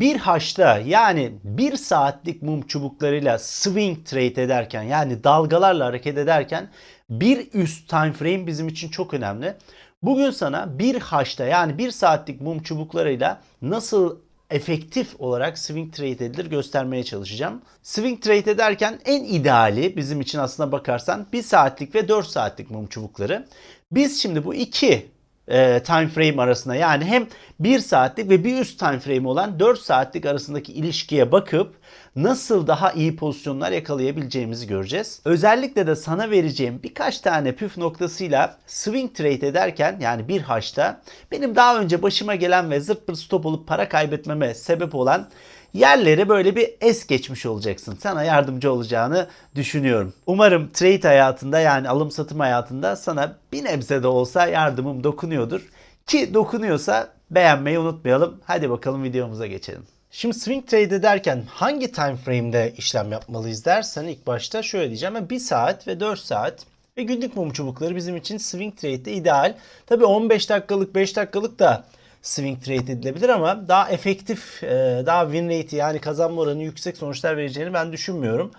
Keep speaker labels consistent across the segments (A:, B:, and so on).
A: bir haşta yani bir saatlik mum çubuklarıyla swing trade ederken yani dalgalarla hareket ederken bir üst time frame bizim için çok önemli. Bugün sana bir haşta yani bir saatlik mum çubuklarıyla nasıl efektif olarak swing trade edilir göstermeye çalışacağım. Swing trade ederken en ideali bizim için aslına bakarsan 1 saatlik ve 4 saatlik mum çubukları. Biz şimdi bu iki e, time frame arasında yani hem 1 saatlik ve bir üst time frame olan 4 saatlik arasındaki ilişkiye bakıp nasıl daha iyi pozisyonlar yakalayabileceğimizi göreceğiz. Özellikle de sana vereceğim birkaç tane püf noktasıyla swing trade ederken yani bir haşta benim daha önce başıma gelen ve zırt pırt stop olup para kaybetmeme sebep olan yerleri böyle bir es geçmiş olacaksın. Sana yardımcı olacağını düşünüyorum. Umarım trade hayatında yani alım satım hayatında sana bir nebze de olsa yardımım dokunuyordur. Ki dokunuyorsa beğenmeyi unutmayalım. Hadi bakalım videomuza geçelim. Şimdi swing trade ederken hangi time frame'de işlem yapmalıyız dersen ilk başta şöyle diyeceğim. 1 saat ve 4 saat ve günlük mum çubukları bizim için swing trade'de ideal. Tabii 15 dakikalık 5 dakikalık da swing trade edilebilir ama daha efektif, e, daha win rate yani kazanma oranı yüksek sonuçlar vereceğini ben düşünmüyorum.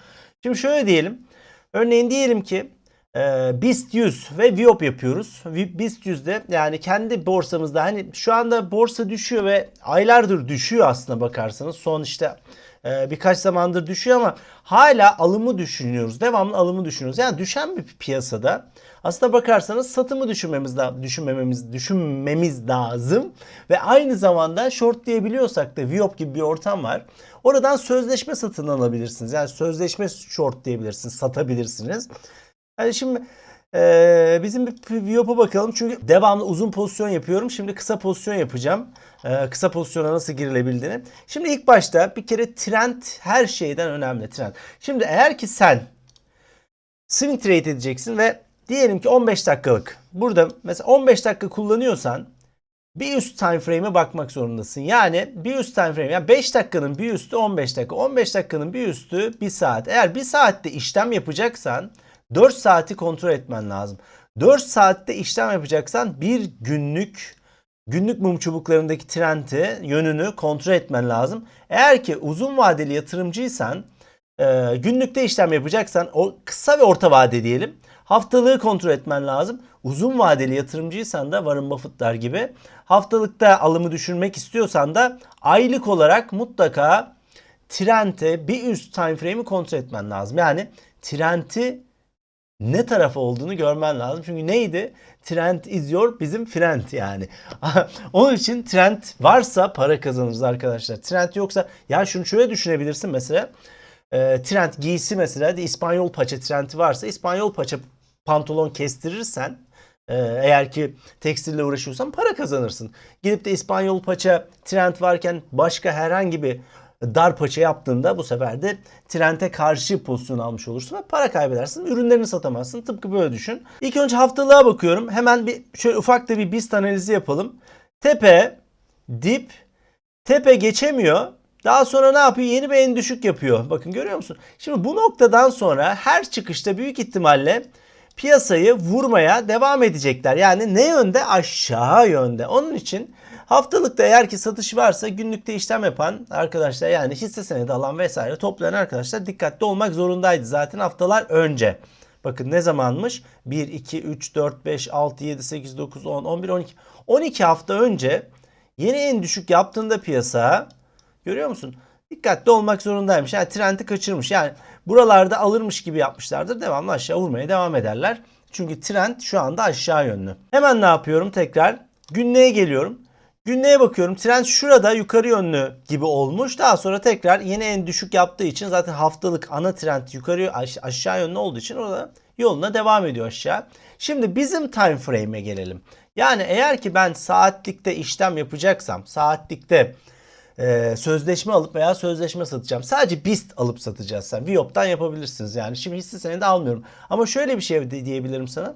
A: Şimdi şöyle diyelim. Örneğin diyelim ki e, BIST 100 ve VIOP yapıyoruz. BIST 100'de yani kendi borsamızda hani şu anda borsa düşüyor ve aylardır düşüyor aslında bakarsanız. Son işte e, birkaç zamandır düşüyor ama hala alımı düşünüyoruz. Devamlı alımı düşünüyoruz. Yani düşen bir piyasada aslında bakarsanız satımı düşünmemiz da düşünmememiz düşünmemiz lazım ve aynı zamanda short diyebiliyorsak da Viop gibi bir ortam var. Oradan sözleşme satın alabilirsiniz. Yani sözleşme short diyebilirsiniz, satabilirsiniz. Yani şimdi eee, bizim bir Viop'a bakalım çünkü devamlı uzun pozisyon yapıyorum. Şimdi kısa pozisyon yapacağım. Eee, kısa pozisyona nasıl girilebildiğini. Şimdi ilk başta bir kere trend her şeyden önemli trend. Şimdi eğer ki sen swing trade edeceksin ve diyelim ki 15 dakikalık. Burada mesela 15 dakika kullanıyorsan bir üst time frame'e bakmak zorundasın. Yani bir üst time frame yani 5 dakikanın bir üstü 15 dakika. 15 dakikanın bir üstü 1 saat. Eğer 1 saatte işlem yapacaksan 4 saati kontrol etmen lazım. 4 saatte işlem yapacaksan bir günlük günlük mum çubuklarındaki trendi yönünü kontrol etmen lazım. Eğer ki uzun vadeli yatırımcıysan e, günlükte işlem yapacaksan o kısa ve orta vade diyelim. Haftalığı kontrol etmen lazım. Uzun vadeli yatırımcıysan da Warren Buffett'lar gibi haftalıkta alımı düşürmek istiyorsan da aylık olarak mutlaka trend'e bir üst time frame'i kontrol etmen lazım. Yani trend'i ne tarafı olduğunu görmen lazım. Çünkü neydi? Trend is your bizim friend yani. Onun için trend varsa para kazanırız arkadaşlar. Trend yoksa ya şunu şöyle düşünebilirsin mesela. E, trend giysi mesela de İspanyol paça trendi varsa İspanyol paça pantolon kestirirsen e, eğer ki tekstille uğraşıyorsan para kazanırsın. Gidip de İspanyol paça trend varken başka herhangi bir dar paça yaptığında bu sefer de trende karşı pozisyon almış olursun ve para kaybedersin. Ürünlerini satamazsın. Tıpkı böyle düşün. İlk önce haftalığa bakıyorum. Hemen bir şöyle ufak da bir BIST analizi yapalım. Tepe, dip, tepe geçemiyor. Daha sonra ne yapıyor? Yeni bir en düşük yapıyor. Bakın görüyor musun? Şimdi bu noktadan sonra her çıkışta büyük ihtimalle piyasayı vurmaya devam edecekler. Yani ne yönde? Aşağı yönde. Onun için haftalıkta eğer ki satış varsa günlükte işlem yapan arkadaşlar yani hisse senedi alan vesaire toplayan arkadaşlar dikkatli olmak zorundaydı zaten haftalar önce. Bakın ne zamanmış? 1, 2, 3, 4, 5, 6, 7, 8, 9, 10, 11, 12. 12 hafta önce yeni en düşük yaptığında piyasa görüyor musun? Dikkatli olmak zorundaymış. Yani trendi kaçırmış. Yani buralarda alırmış gibi yapmışlardır. Devamlı aşağı vurmaya devam ederler. Çünkü trend şu anda aşağı yönlü. Hemen ne yapıyorum tekrar? Günlüğe geliyorum. Günlüğe bakıyorum. Trend şurada yukarı yönlü gibi olmuş. Daha sonra tekrar yeni en düşük yaptığı için zaten haftalık ana trend yukarı aş- aşağı yönlü olduğu için orada yoluna devam ediyor aşağı. Şimdi bizim time frame'e gelelim. Yani eğer ki ben saatlikte işlem yapacaksam, saatlikte e, sözleşme alıp veya sözleşme satacağım. Sadece BIST alıp satacağız sen. Viop'tan yapabilirsiniz yani. Şimdi hisse senedi almıyorum. Ama şöyle bir şey diyebilirim sana.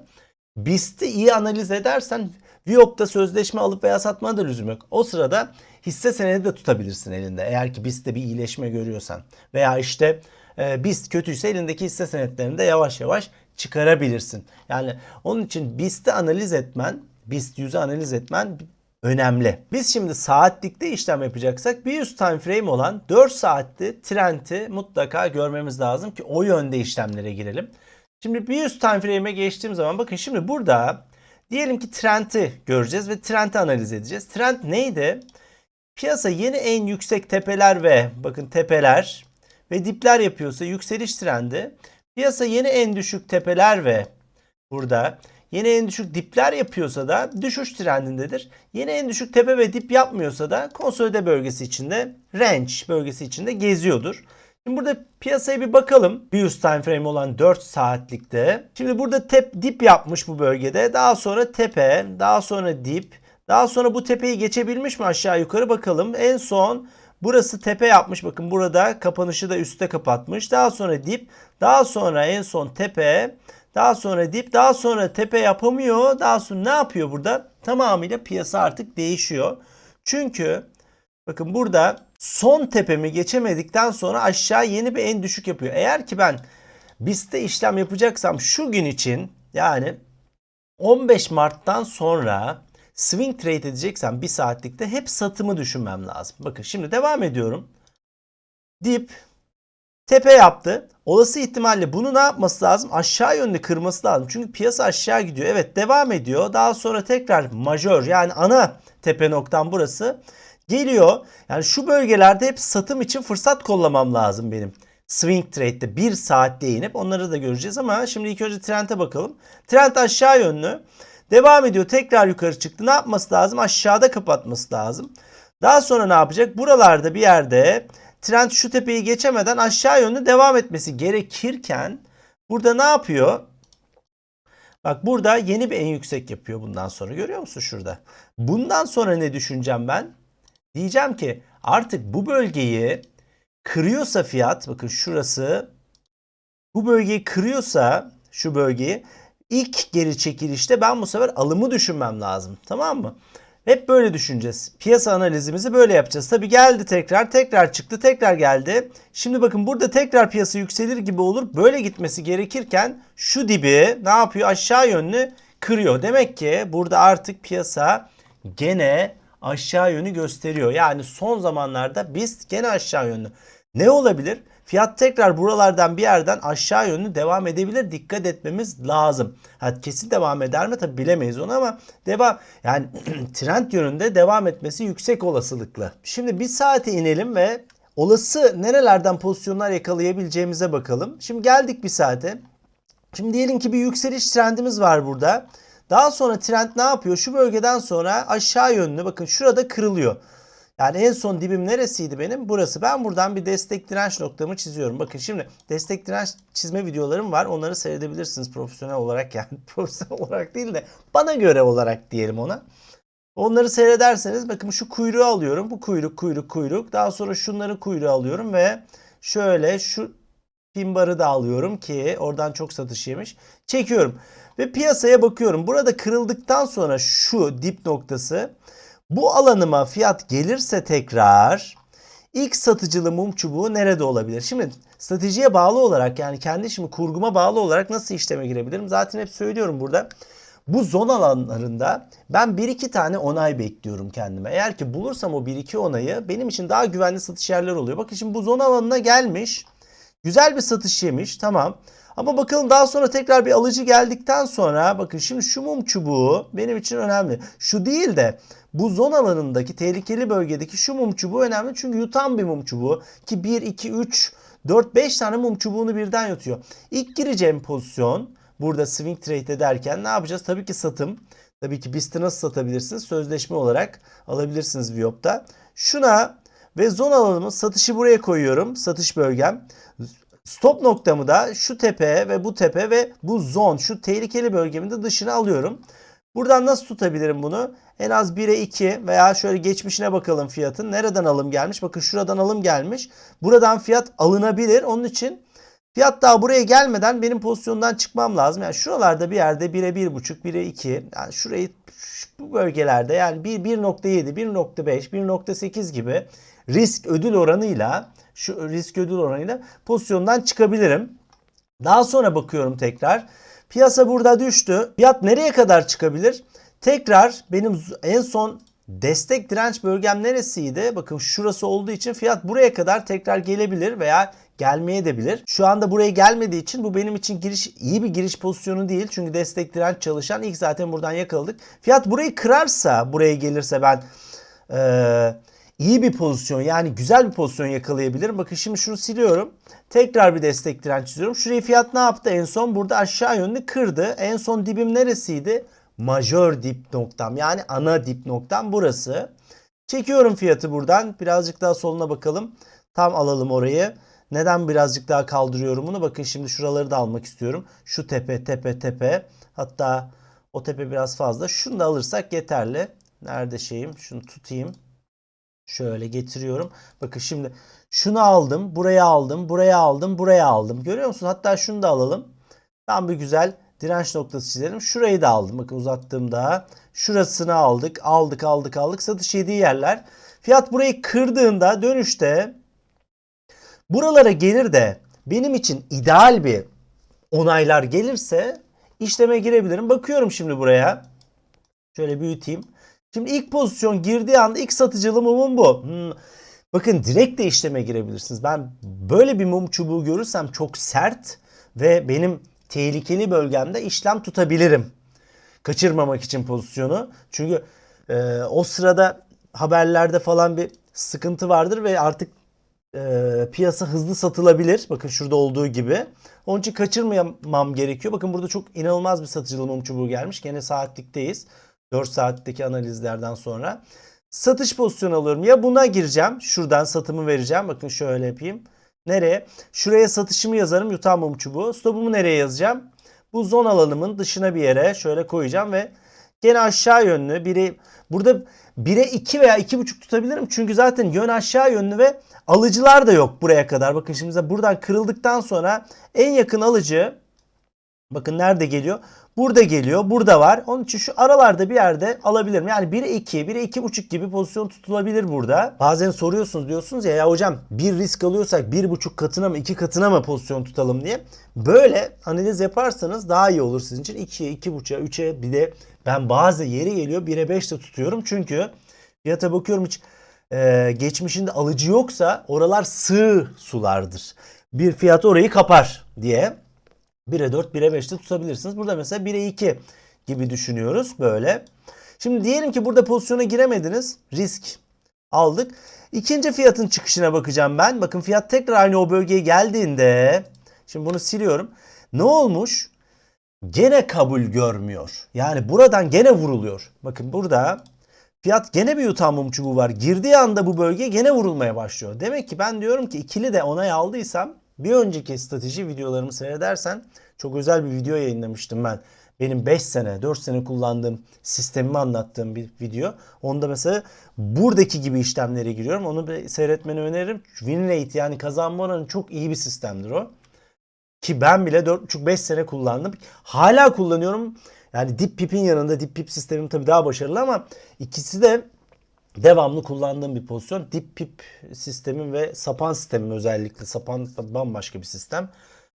A: BIST'i iyi analiz edersen Viop'ta sözleşme alıp veya satmana da lüzum yok. O sırada hisse senedi de tutabilirsin elinde. Eğer ki BIST'te bir iyileşme görüyorsan. Veya işte e, BIST kötüyse elindeki hisse senetlerini de yavaş yavaş çıkarabilirsin. Yani onun için BIST'i analiz etmen, BIST yüzü analiz etmen önemli. Biz şimdi saatlikte işlem yapacaksak bir üst time frame olan 4 saatli trend'i mutlaka görmemiz lazım ki o yönde işlemlere girelim. Şimdi bir üst time frame'e geçtiğim zaman bakın şimdi burada diyelim ki trend'i göreceğiz ve trend'i analiz edeceğiz. Trend neydi? Piyasa yeni en yüksek tepeler ve bakın tepeler ve dipler yapıyorsa yükseliş trendi. Piyasa yeni en düşük tepeler ve burada yeni en düşük dipler yapıyorsa da düşüş trendindedir. Yeni en düşük tepe ve dip yapmıyorsa da konsolide bölgesi içinde, range bölgesi içinde geziyordur. Şimdi burada piyasaya bir bakalım. Bir üst time frame olan 4 saatlikte. Şimdi burada tep dip yapmış bu bölgede. Daha sonra tepe, daha sonra dip. Daha sonra bu tepeyi geçebilmiş mi aşağı yukarı bakalım. En son burası tepe yapmış. Bakın burada kapanışı da üstte kapatmış. Daha sonra dip. Daha sonra en son tepe. Daha sonra dip. Daha sonra tepe yapamıyor. Daha sonra ne yapıyor burada? Tamamıyla piyasa artık değişiyor. Çünkü bakın burada son tepemi geçemedikten sonra aşağı yeni bir en düşük yapıyor. Eğer ki ben BIST'te işlem yapacaksam şu gün için yani 15 Mart'tan sonra swing trade edeceksem bir saatlikte hep satımı düşünmem lazım. Bakın şimdi devam ediyorum. Dip tepe yaptı. Olası ihtimalle bunu ne yapması lazım? Aşağı yönlü kırması lazım. Çünkü piyasa aşağı gidiyor. Evet devam ediyor. Daha sonra tekrar majör yani ana tepe noktam burası. Geliyor. Yani şu bölgelerde hep satım için fırsat kollamam lazım benim. Swing trade'de 1 saatte inip onları da göreceğiz ama şimdi ilk önce trend'e bakalım. Trend aşağı yönlü. Devam ediyor. Tekrar yukarı çıktı. Ne yapması lazım? Aşağıda kapatması lazım. Daha sonra ne yapacak? Buralarda bir yerde trend şu tepeyi geçemeden aşağı yönlü devam etmesi gerekirken burada ne yapıyor? Bak burada yeni bir en yüksek yapıyor bundan sonra. Görüyor musun şurada? Bundan sonra ne düşüneceğim ben? Diyeceğim ki artık bu bölgeyi kırıyorsa fiyat bakın şurası bu bölgeyi kırıyorsa şu bölgeyi ilk geri çekilişte ben bu sefer alımı düşünmem lazım. Tamam mı? Hep böyle düşüneceğiz. Piyasa analizimizi böyle yapacağız. Tabi geldi tekrar, tekrar çıktı, tekrar geldi. Şimdi bakın burada tekrar piyasa yükselir gibi olur. Böyle gitmesi gerekirken şu dibi ne yapıyor? Aşağı yönlü kırıyor. Demek ki burada artık piyasa gene aşağı yönü gösteriyor. Yani son zamanlarda biz gene aşağı yönlü. Ne olabilir? Fiyat tekrar buralardan bir yerden aşağı yönlü devam edebilir. Dikkat etmemiz lazım. Ha, kesin devam eder mi? Tabi bilemeyiz onu ama devam yani trend yönünde devam etmesi yüksek olasılıklı. Şimdi bir saate inelim ve olası nerelerden pozisyonlar yakalayabileceğimize bakalım. Şimdi geldik bir saate. Şimdi diyelim ki bir yükseliş trendimiz var burada. Daha sonra trend ne yapıyor? Şu bölgeden sonra aşağı yönlü bakın şurada kırılıyor. Yani en son dibim neresiydi benim? Burası. Ben buradan bir destek direnç noktamı çiziyorum. Bakın şimdi destek direnç çizme videolarım var. Onları seyredebilirsiniz profesyonel olarak yani. profesyonel olarak değil de bana göre olarak diyelim ona. Onları seyrederseniz bakın şu kuyruğu alıyorum. Bu kuyruk kuyruk kuyruk. Daha sonra şunların kuyruğu alıyorum ve şöyle şu pin barı da alıyorum ki oradan çok satış yemiş. Çekiyorum ve piyasaya bakıyorum. Burada kırıldıktan sonra şu dip noktası bu alanıma fiyat gelirse tekrar ilk satıcılı mum çubuğu nerede olabilir? Şimdi stratejiye bağlı olarak yani kendi işimi kurguma bağlı olarak nasıl işleme girebilirim? Zaten hep söylüyorum burada. Bu zon alanlarında ben 1-2 tane onay bekliyorum kendime. Eğer ki bulursam o 1-2 onayı benim için daha güvenli satış yerleri oluyor. Bakın şimdi bu zon alanına gelmiş. Güzel bir satış yemiş. Tamam. Ama bakalım daha sonra tekrar bir alıcı geldikten sonra bakın şimdi şu mum çubuğu benim için önemli. Şu değil de bu zon alanındaki tehlikeli bölgedeki şu mum çubuğu önemli. Çünkü yutan bir mum çubuğu ki 1, 2, 3, 4, 5 tane mum çubuğunu birden yutuyor. İlk gireceğim pozisyon burada swing trade ederken ne yapacağız? Tabii ki satım. Tabii ki BIST'i nasıl satabilirsiniz? Sözleşme olarak alabilirsiniz Viop'ta. Şuna ve zon alanımı satışı buraya koyuyorum. Satış bölgem. Stop noktamı da şu tepe ve bu tepe ve bu zon şu tehlikeli bölgemin de dışına alıyorum. Buradan nasıl tutabilirim bunu? En az 1'e 2 veya şöyle geçmişine bakalım fiyatın. Nereden alım gelmiş? Bakın şuradan alım gelmiş. Buradan fiyat alınabilir. Onun için fiyat daha buraya gelmeden benim pozisyondan çıkmam lazım. Yani şuralarda bir yerde 1'e 1.5, 1'e 2. Yani şurayı bu bölgelerde yani 1, 1.7, 1.5, 1.8 gibi risk ödül oranıyla şu risk ödül oranıyla pozisyondan çıkabilirim. Daha sonra bakıyorum tekrar. Piyasa burada düştü. Fiyat nereye kadar çıkabilir? Tekrar benim en son destek direnç bölgem neresiydi? Bakın şurası olduğu için fiyat buraya kadar tekrar gelebilir veya gelmeye de bilir. Şu anda buraya gelmediği için bu benim için giriş iyi bir giriş pozisyonu değil. Çünkü destek direnç çalışan ilk zaten buradan yakaladık. Fiyat burayı kırarsa, buraya gelirse ben eee iyi bir pozisyon yani güzel bir pozisyon yakalayabilirim. Bakın şimdi şunu siliyorum. Tekrar bir destek direnç çiziyorum. Şurayı fiyat ne yaptı? En son burada aşağı yönlü kırdı. En son dibim neresiydi? Majör dip noktam yani ana dip noktam burası. Çekiyorum fiyatı buradan. Birazcık daha soluna bakalım. Tam alalım orayı. Neden birazcık daha kaldırıyorum bunu? Bakın şimdi şuraları da almak istiyorum. Şu tepe tepe tepe. Hatta o tepe biraz fazla. Şunu da alırsak yeterli. Nerede şeyim? Şunu tutayım. Şöyle getiriyorum. Bakın şimdi şunu aldım, buraya aldım, buraya aldım, buraya aldım. Görüyor musun? Hatta şunu da alalım. Tam bir güzel direnç noktası çizelim. Şurayı da aldım. Bakın uzattığımda şurasını aldık, aldık, aldık, aldık. Satış yediği yerler. Fiyat burayı kırdığında dönüşte buralara gelir de benim için ideal bir onaylar gelirse işleme girebilirim. Bakıyorum şimdi buraya. Şöyle büyüteyim. Şimdi ilk pozisyon girdiği anda ilk satıcılı mumum bu. Hmm. Bakın direkt de işleme girebilirsiniz. Ben böyle bir mum çubuğu görürsem çok sert ve benim tehlikeli bölgemde işlem tutabilirim. Kaçırmamak için pozisyonu. Çünkü e, o sırada haberlerde falan bir sıkıntı vardır ve artık e, piyasa hızlı satılabilir. Bakın şurada olduğu gibi. Onun için kaçırmamam gerekiyor. Bakın burada çok inanılmaz bir satıcılı mum çubuğu gelmiş. Gene saatlikteyiz. 4 saatteki analizlerden sonra. Satış pozisyonu alıyorum. Ya buna gireceğim. Şuradan satımı vereceğim. Bakın şöyle yapayım. Nereye? Şuraya satışımı yazarım. Yutan mum çubuğu. Stopumu nereye yazacağım? Bu zon alanımın dışına bir yere şöyle koyacağım ve gene aşağı yönlü biri burada 1'e 2 veya 2.5 tutabilirim. Çünkü zaten yön aşağı yönlü ve alıcılar da yok buraya kadar. Bakın şimdi buradan kırıldıktan sonra en yakın alıcı bakın nerede geliyor? Burada geliyor. Burada var. Onun için şu aralarda bir yerde alabilirim. Yani 1'e 2, 1'e 2.5 gibi pozisyon tutulabilir burada. Bazen soruyorsunuz diyorsunuz ya ya hocam bir risk alıyorsak 1.5 katına mı 2 katına mı pozisyon tutalım diye. Böyle analiz yaparsanız daha iyi olur sizin için. 2'ye, 2.5'a, 3'e bir de ben bazı yeri geliyor 1'e 5 de tutuyorum. Çünkü fiyata bakıyorum hiç e, geçmişinde alıcı yoksa oralar sığ sulardır. Bir fiyat orayı kapar diye. 1'e 4, 1'e 5'te tutabilirsiniz. Burada mesela 1'e 2 gibi düşünüyoruz böyle. Şimdi diyelim ki burada pozisyona giremediniz. Risk aldık. İkinci fiyatın çıkışına bakacağım ben. Bakın fiyat tekrar aynı o bölgeye geldiğinde şimdi bunu siliyorum. Ne olmuş? Gene kabul görmüyor. Yani buradan gene vuruluyor. Bakın burada fiyat gene bir yutan mum çubuğu var. Girdiği anda bu bölge gene vurulmaya başlıyor. Demek ki ben diyorum ki ikili de onay aldıysam bir önceki strateji videolarımı seyredersen çok özel bir video yayınlamıştım ben. Benim 5 sene, 4 sene kullandığım sistemimi anlattığım bir video. Onda mesela buradaki gibi işlemlere giriyorum. Onu bir seyretmeni öneririm. Win rate yani kazanma oranı çok iyi bir sistemdir o. Ki ben bile 4,5-5 sene kullandım. Hala kullanıyorum. Yani Deep Pip'in yanında Deep Pip sistemim tabii daha başarılı ama ikisi de devamlı kullandığım bir pozisyon. Dip pip sistemim ve sapan sistemim özellikle. Sapan bambaşka bir sistem.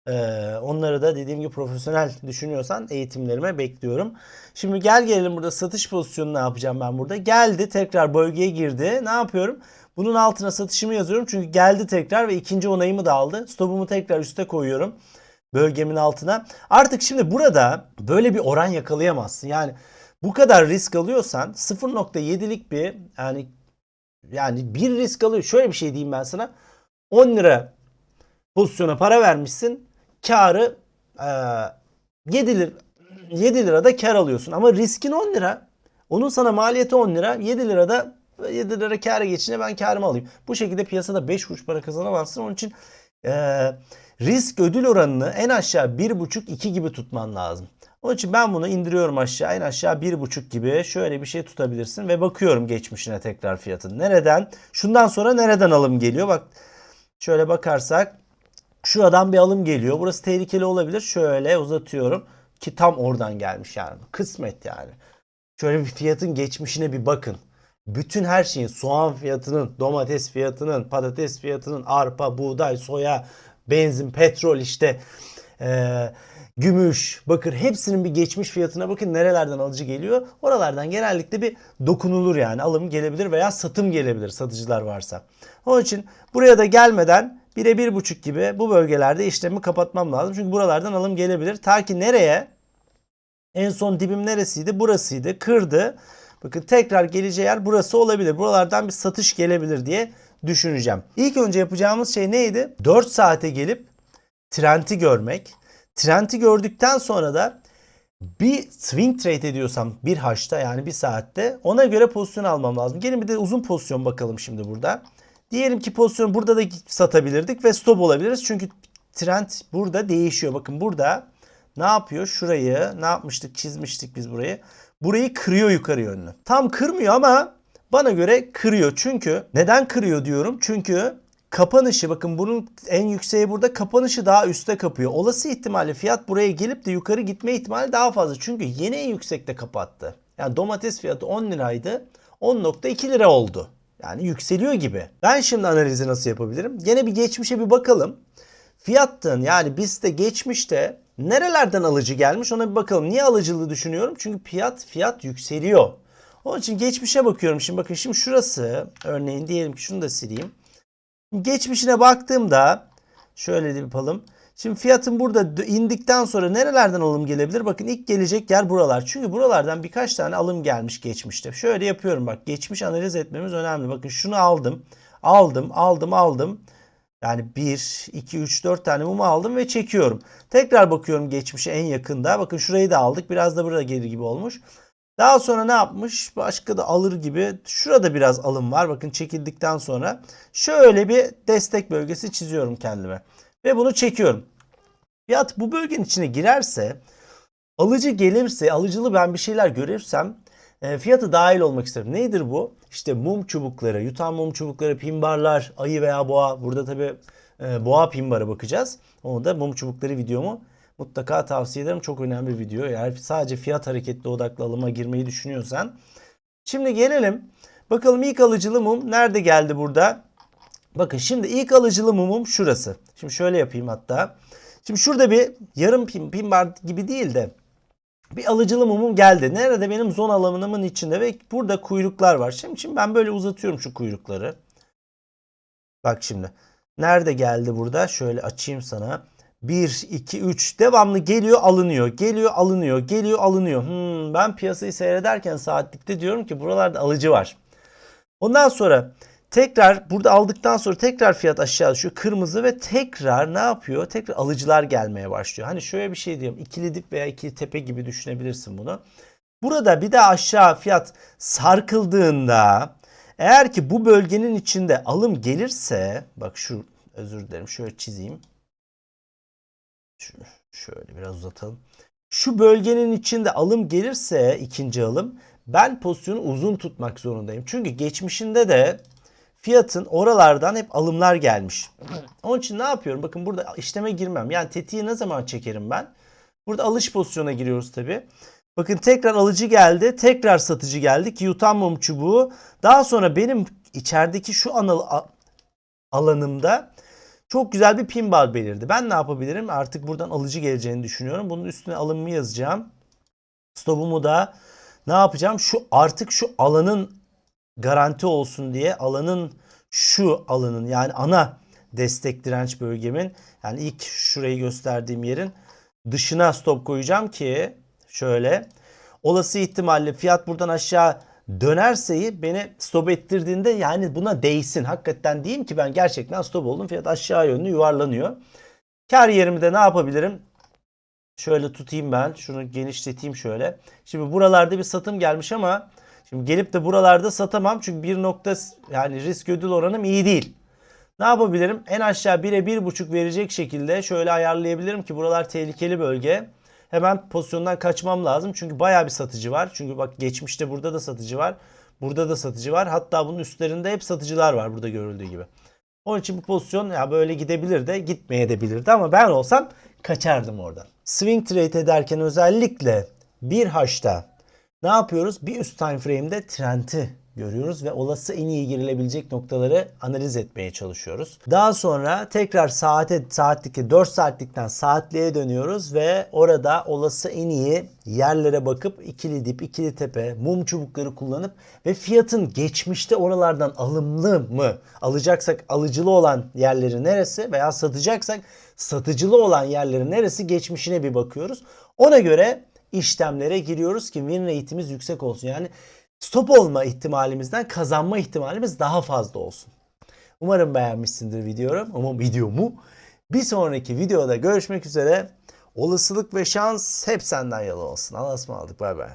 A: Ee, onları da dediğim gibi profesyonel düşünüyorsan eğitimlerime bekliyorum. Şimdi gel gelelim burada satış pozisyonu ne yapacağım ben burada. Geldi tekrar bölgeye girdi. Ne yapıyorum? Bunun altına satışımı yazıyorum. Çünkü geldi tekrar ve ikinci onayımı da aldı. Stopumu tekrar üste koyuyorum. Bölgemin altına. Artık şimdi burada böyle bir oran yakalayamazsın. Yani bu kadar risk alıyorsan 0.7'lik bir yani yani bir risk alıyor. Şöyle bir şey diyeyim ben sana. 10 lira pozisyona para vermişsin. Karı e, 7 lira 7 lirada kar alıyorsun ama riskin 10 lira. Onun sana maliyeti 10 lira. 7 lirada 7 lira kâra geçince ben karımı alayım. Bu şekilde piyasada 5 kuruş para kazanamazsın. Onun için e, risk ödül oranını en aşağı 1.5-2 gibi tutman lazım. Onun için ben bunu indiriyorum aşağı. En aşağı 1.5 gibi şöyle bir şey tutabilirsin. Ve bakıyorum geçmişine tekrar fiyatın. Nereden? Şundan sonra nereden alım geliyor? Bak şöyle bakarsak şuradan bir alım geliyor. Burası tehlikeli olabilir. Şöyle uzatıyorum. Ki tam oradan gelmiş yani. Kısmet yani. Şöyle bir fiyatın geçmişine bir bakın. Bütün her şeyin soğan fiyatının, domates fiyatının, patates fiyatının, arpa, buğday, soya, benzin, petrol işte e, gümüş, bakır hepsinin bir geçmiş fiyatına bakın nerelerden alıcı geliyor. Oralardan genellikle bir dokunulur yani alım gelebilir veya satım gelebilir satıcılar varsa. Onun için buraya da gelmeden 1'e 1.5 gibi bu bölgelerde işlemi kapatmam lazım. Çünkü buralardan alım gelebilir. Ta ki nereye? En son dibim neresiydi? Burasıydı. Kırdı. Bakın tekrar geleceği yer burası olabilir. Buralardan bir satış gelebilir diye düşüneceğim. İlk önce yapacağımız şey neydi? 4 saate gelip trendi görmek. Trendi gördükten sonra da bir swing trade ediyorsam bir haşta yani bir saatte ona göre pozisyon almam lazım. Gelin bir de uzun pozisyon bakalım şimdi burada. Diyelim ki pozisyon burada da satabilirdik ve stop olabiliriz. Çünkü trend burada değişiyor. Bakın burada ne yapıyor? Şurayı ne yapmıştık? Çizmiştik biz burayı. Burayı kırıyor yukarı yönlü. Tam kırmıyor ama bana göre kırıyor. Çünkü neden kırıyor diyorum? Çünkü kapanışı bakın bunun en yükseği burada kapanışı daha üste kapıyor. Olası ihtimalle fiyat buraya gelip de yukarı gitme ihtimali daha fazla. Çünkü yeni en yüksekte kapattı. Yani domates fiyatı 10 liraydı. 10.2 lira oldu. Yani yükseliyor gibi. Ben şimdi analizi nasıl yapabilirim? Gene bir geçmişe bir bakalım. Fiyattın yani biz de geçmişte nerelerden alıcı gelmiş ona bir bakalım. Niye alıcılığı düşünüyorum? Çünkü fiyat fiyat yükseliyor. Onun için geçmişe bakıyorum. Şimdi bakın şimdi şurası örneğin diyelim ki şunu da sileyim. Geçmişine baktığımda şöyle yapalım. Şimdi fiyatın burada indikten sonra nerelerden alım gelebilir? Bakın ilk gelecek yer buralar. Çünkü buralardan birkaç tane alım gelmiş geçmişte. Şöyle yapıyorum bak. Geçmiş analiz etmemiz önemli. Bakın şunu aldım. Aldım, aldım, aldım. Yani 1, 2, 3, 4 tane mumu aldım ve çekiyorum. Tekrar bakıyorum geçmişe en yakında. Bakın şurayı da aldık. Biraz da burada gelir gibi olmuş. Daha sonra ne yapmış? Başka da alır gibi. Şurada biraz alım var. Bakın çekildikten sonra. Şöyle bir destek bölgesi çiziyorum kendime. Ve bunu çekiyorum. Fiyat bu bölgenin içine girerse alıcı gelirse alıcılı ben bir şeyler görürsem e, fiyatı dahil olmak isterim. Nedir bu? İşte mum çubukları, yutan mum çubukları, pimbarlar, ayı veya boğa. Burada tabi e, boğa pimbara bakacağız. Onu da mum çubukları videomu mutlaka tavsiye ederim. Çok önemli bir video. Eğer sadece fiyat hareketli odaklı alıma girmeyi düşünüyorsan. Şimdi gelelim. Bakalım ilk alıcılı mum nerede geldi burada? Bakın şimdi ilk alıcılı mumum şurası. Şimdi şöyle yapayım hatta. Şimdi şurada bir yarım pin, pin bar gibi değil de bir alıcılı mumum geldi. Nerede benim zon alanımın içinde ve burada kuyruklar var. Şimdi, şimdi ben böyle uzatıyorum şu kuyrukları. Bak şimdi. Nerede geldi burada? Şöyle açayım sana. 1, 2, 3 devamlı geliyor alınıyor. Geliyor alınıyor. Geliyor alınıyor. Hmm, ben piyasayı seyrederken saatlikte diyorum ki buralarda alıcı var. Ondan sonra tekrar burada aldıktan sonra tekrar fiyat aşağı düşüyor. Kırmızı ve tekrar ne yapıyor? Tekrar alıcılar gelmeye başlıyor. Hani şöyle bir şey diyorum. ikili dip veya ikili tepe gibi düşünebilirsin bunu. Burada bir de aşağı fiyat sarkıldığında eğer ki bu bölgenin içinde alım gelirse bak şu özür dilerim şöyle çizeyim. Şunu şöyle biraz uzatalım. Şu bölgenin içinde alım gelirse ikinci alım ben pozisyonu uzun tutmak zorundayım. Çünkü geçmişinde de fiyatın oralardan hep alımlar gelmiş. Onun için ne yapıyorum? Bakın burada işleme girmem. Yani tetiği ne zaman çekerim ben? Burada alış pozisyona giriyoruz tabi. Bakın tekrar alıcı geldi. Tekrar satıcı geldi ki yutan mum çubuğu. Daha sonra benim içerideki şu anal alanımda çok güzel bir pin bar belirdi. Ben ne yapabilirim? Artık buradan alıcı geleceğini düşünüyorum. Bunun üstüne alımımı yazacağım. Stopumu da ne yapacağım? Şu artık şu alanın garanti olsun diye alanın şu alanın yani ana destek direnç bölgemin yani ilk şurayı gösterdiğim yerin dışına stop koyacağım ki şöyle olası ihtimalle fiyat buradan aşağı dönerse beni stop ettirdiğinde yani buna değsin. Hakikaten diyeyim ki ben gerçekten stop oldum. Fiyat aşağı yönlü yuvarlanıyor. Kar yerimi de ne yapabilirim? Şöyle tutayım ben. Şunu genişleteyim şöyle. Şimdi buralarda bir satım gelmiş ama şimdi gelip de buralarda satamam. Çünkü bir nokta yani risk ödül oranım iyi değil. Ne yapabilirim? En aşağı 1'e 1.5 verecek şekilde şöyle ayarlayabilirim ki buralar tehlikeli bölge. Hemen pozisyondan kaçmam lazım. Çünkü baya bir satıcı var. Çünkü bak geçmişte burada da satıcı var. Burada da satıcı var. Hatta bunun üstlerinde hep satıcılar var burada görüldüğü gibi. Onun için bu pozisyon ya böyle gidebilir de gitmeye de bilirdi ama ben olsam kaçardım oradan. Swing trade ederken özellikle bir haşta ne yapıyoruz? Bir üst time frame'de trendi
B: görüyoruz ve olası en iyi girilebilecek noktaları analiz etmeye çalışıyoruz. Daha sonra tekrar saate saatlik 4 saatlikten saatliğe dönüyoruz ve orada olası en iyi yerlere bakıp ikili dip, ikili tepe, mum çubukları kullanıp ve fiyatın geçmişte oralardan alımlı mı alacaksak alıcılı olan yerleri neresi veya satacaksak satıcılı olan yerleri neresi geçmişine bir bakıyoruz. Ona göre işlemlere giriyoruz ki win rate'imiz yüksek olsun. Yani stop olma ihtimalimizden kazanma ihtimalimiz daha fazla olsun. Umarım beğenmişsindir videomu. Umarım videomu. Bir sonraki videoda görüşmek üzere. Olasılık ve şans hep senden yana olsun. Allah'a ısmarladık. Bay bay.